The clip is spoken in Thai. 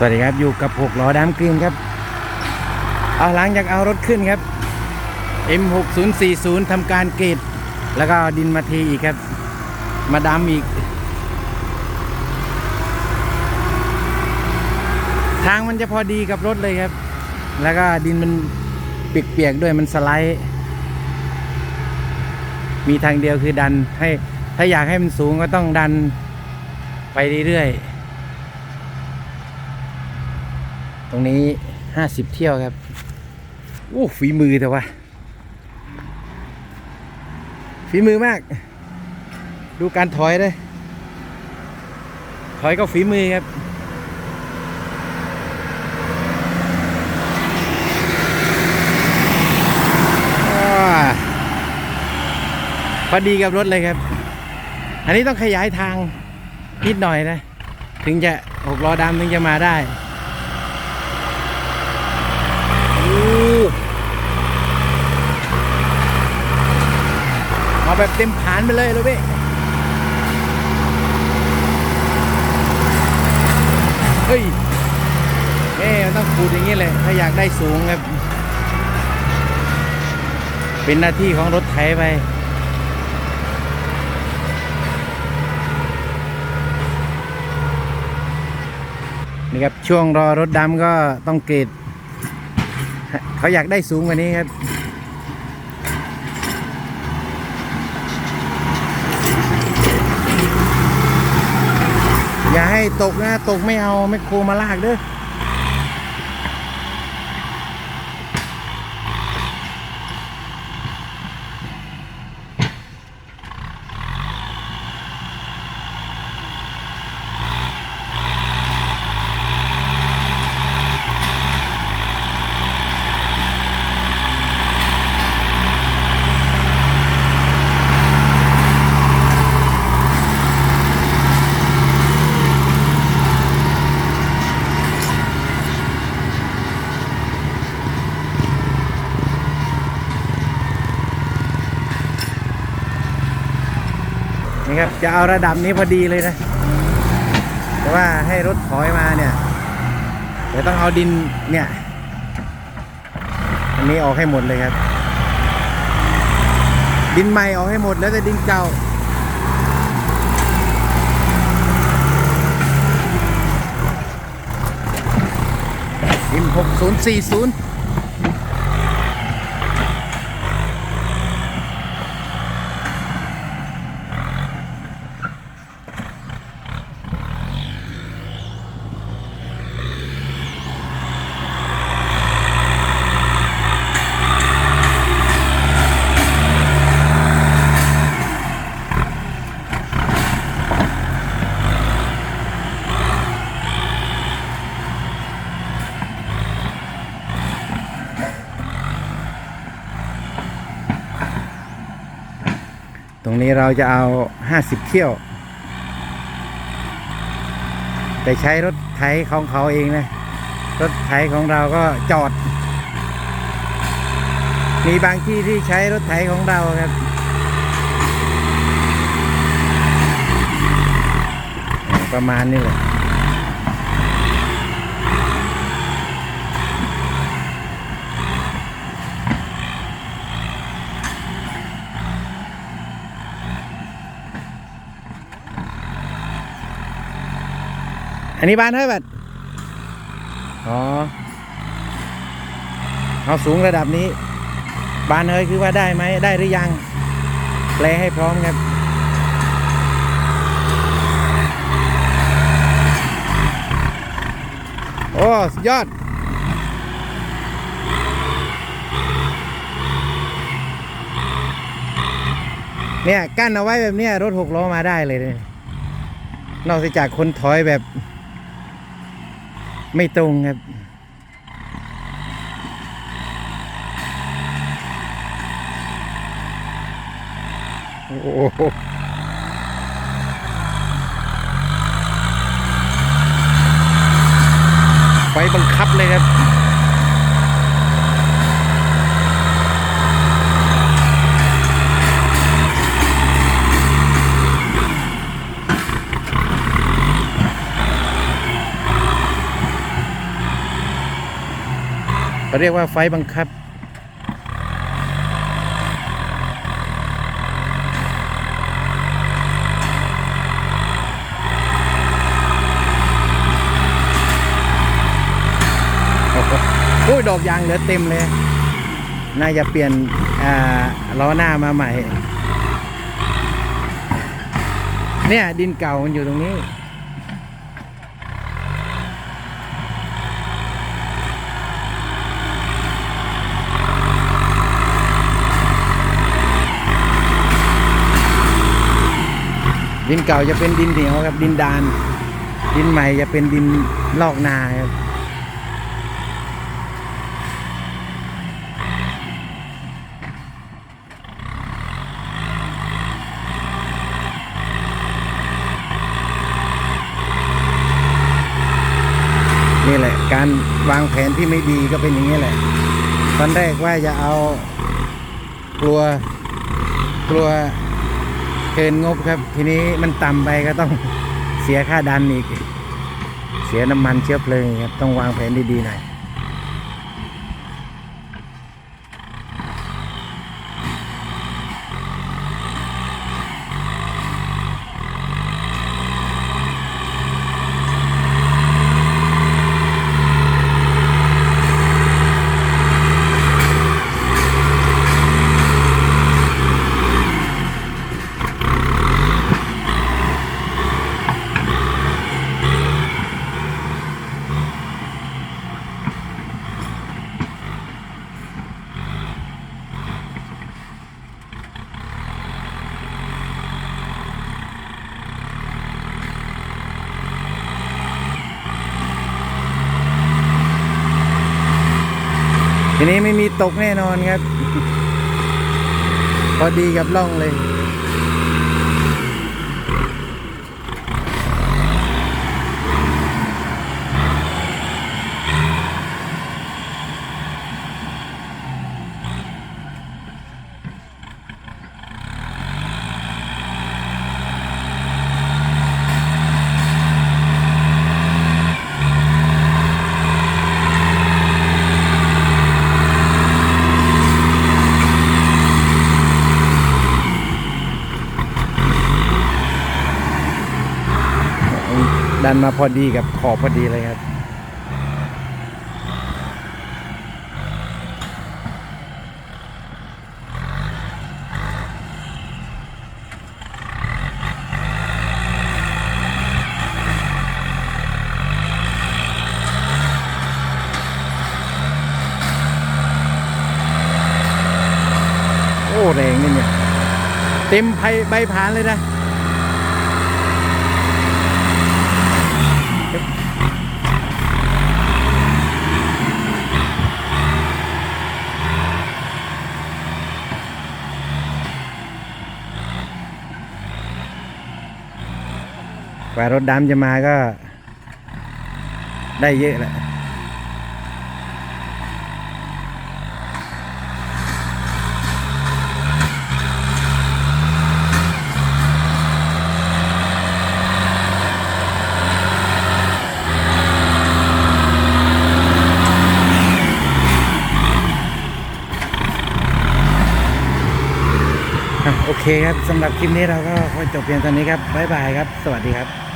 สวัสดีครับอยู่กับหกล้อดามกรีนครับเอาหลังจากเอารถขึ้นครับ M6040 ทำการเกตแล้วก็ดินมาเทอีกครับ มาดำอีก ทางมันจะพอดีกับรถเลยครับ แล้วก็ดินมันเปียกๆด้วยมันสไลด์ มีทางเดียวคือดันให้ถ้าอยากให้มันสูงก็ต้องดันไปเรื่อยๆ ตรงนี้ห้าสิบเที่ยวครับโอ้ฝีมือแต่ว่าฝีมือมาก ดูการถอยเลยถอยก็ฝีมือครับว้าพอดีกับรถเลยครับ อันนี้ต้องขยายทางนิดหน่อยนะ ถึงจะหกล้อดำถึงจะมาได้โอ้ มาแบบเต็มผานไปเลยลูกพี่เฮ้ยเอ๊มันต้องขูดอย่างนี้เลย ถ้าอยากได้สูงครับ เป็นหน้าที่ของรถไถไปนี่ครับช่วงรอรถดำก็ต้องเกรดเขาอยากได้สูงกว่านี้ครับ อย่าให้ตกนะตกไม่เอาไม่โครมาลากเด้อ ครับจะเอาระดับนี้พอดีเลยนะ แต่ว่าให้รถถอยมาเนี่ยเดี๋ยวต้องเอาดินเนี่ยอันนี้ออกให้หมดเลยครับ ดินใหม่ออกให้หมดแล้วแต่ดินเก่าดิน6040 รงนี้เราจะเอา50เที่ยว แต่ใช้รถไถของเขาเองนะ รถไถของเราก็จอด มีบางที่ที่ใช้รถไถของเราครับประมาณนี้แหละ อันนี้บ้านเท่าไหร่บัดอ๋อ เอาสูงระดับนี้ บานเฮยคือว่าได้ไหม ได้หรือยัง แปลให้พร้อมครับ โอ้ยอดเนี่ยกั้นเอาไว้แบบนี้รถหกล้อมาได้เลยเนี่ยนอกจากคนถอยแบบ ไม่ตรงครับ โอ้โหไฟบังคับเลยครับ เขาเรียกว่าไฟบังคับ โอ้โหอุ้ยดอกยางเหลือเต็มเลย น่าจะเปลี่ยนอ่าล้อหน้ามาใหม่ เนี่ยดินเก่ามันอยู่ตรงนี้ ดินเก่าจะเป็นดินเหนียวครับ ดินดาน ดินใหม่จะเป็นดินลอกนาครับนี่แหละ การวางแผนที่ไม่ดีก็เป็นอย่างนี้แหละ ตอนแรกว่าจะเอากลัวกลัว กินงบครับ ทีนี้มันต่ำไปก็ต้องเสียค่าดันอีก เสียน้ำมันเชื้อเพลิงครับ ต้องวางแผนดีๆหน่อย ทีนี้ไม่มีตกแน่นอนครับ พอดีกับล่องเลย ดันมาพอดีกับขอบพอดีเลยครับโอ้แรงนี่เนี่ย เต็มใบใบผานเลยนะ ก ว่ารถดำจะมาก็ ได้เยอะแหละโอเคครับสำหรับคลิปนี้เราก็ขอจบเพียงเท่านี้ครับ บ๊ายบายครับ สวัสดีครับ